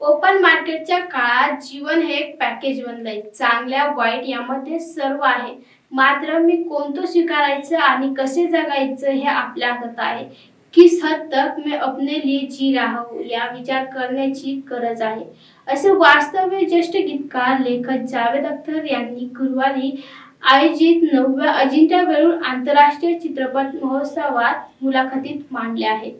Open मार्केटच्या काळात जीवन हे एक पॅकेज बनलंय. चांगल्या वाईट यामध्ये सर्व आहे. मात्र मी कोणतं स्वीकारायचं आणि कसे जगायचं हे आपल्या हातात आहे. किस हद तक मैं अपने लिए जी रहा हूँ या विचार करण्याची गरज आहे. असे वास्तव्य ज्येष्ठ गीतकार लेखक जावेद अख्तर यांनी गुरुवारी आयोजित नवव्या अजिंठा वेरूळ आंतरराष्ट्रीय चित्रपट महोत्सवात मुलाखतीत मांडले आहे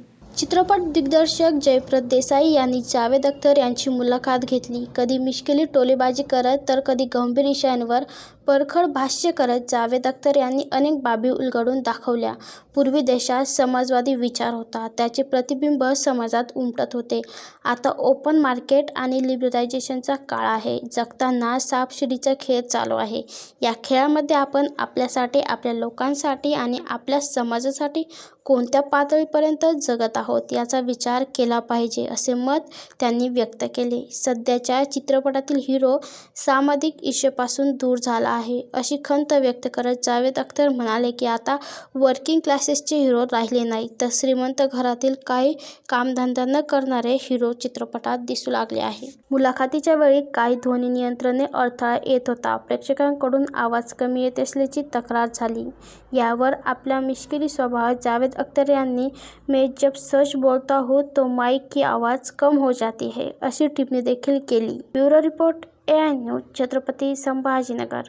चित्रपट दिग्दर्शक जयप्रद देसाई यांनी जावेद अख्तर यांची मुलाखत घेतली. कधी मिश्किली टोलेबाजी करत तर कधी गंभीर विषयांवर परखड भाष्य करत जावेद अख्तर यांनी अनेक बाबी उलगडून दाखवल्या. पूर्वी देशात समाजवादी विचार होता. त्याचे प्रतिबिंब समाजात उमटत होते. आता ओपन मार्केट आणि लिबरलायझेशनचा काळ आहे. जगताना सापशिडीचा खेळ चालू आहे. या खेळामध्ये आपण आपल्यासाठी आपल्या लोकांसाठी आणि आपल्या समाजासाठी कोणत्या पातळीपर्यंत जगत आहोत? याचा विचार केला पाहिजे असे मत त्यांनी व्यक्त केले. सध्याच्या चित्रपटातील हिरो सामाजिक इश्यूपासून दूर झाला आहे अशी खंत व्यक्त करत जावेद अख्तर म्हणाले की आता वर्किंग क्लासेसचे हिरो राहिले नाही तर श्रीमंत घरातील काही कामधंदा न करणारे हिरो चित्रपटात दिसू लागले आहे. मुलाखतीच्या वेळी काही ध्वनी नियंत्रणे अडथळा येत होता. प्रेक्षकांकडून आवाज कमी येत असल्याची तक्रार झाली. यावर आपल्या मिश्किली स्वभावात जावेद अख्तर यांनी मैं जब सच बोलता हो तो माइक की आवाज़ कम हो जाती है अशी टिप्पणी देखील केली। Bureau report A I news Chhatrapati Sambhajinagar.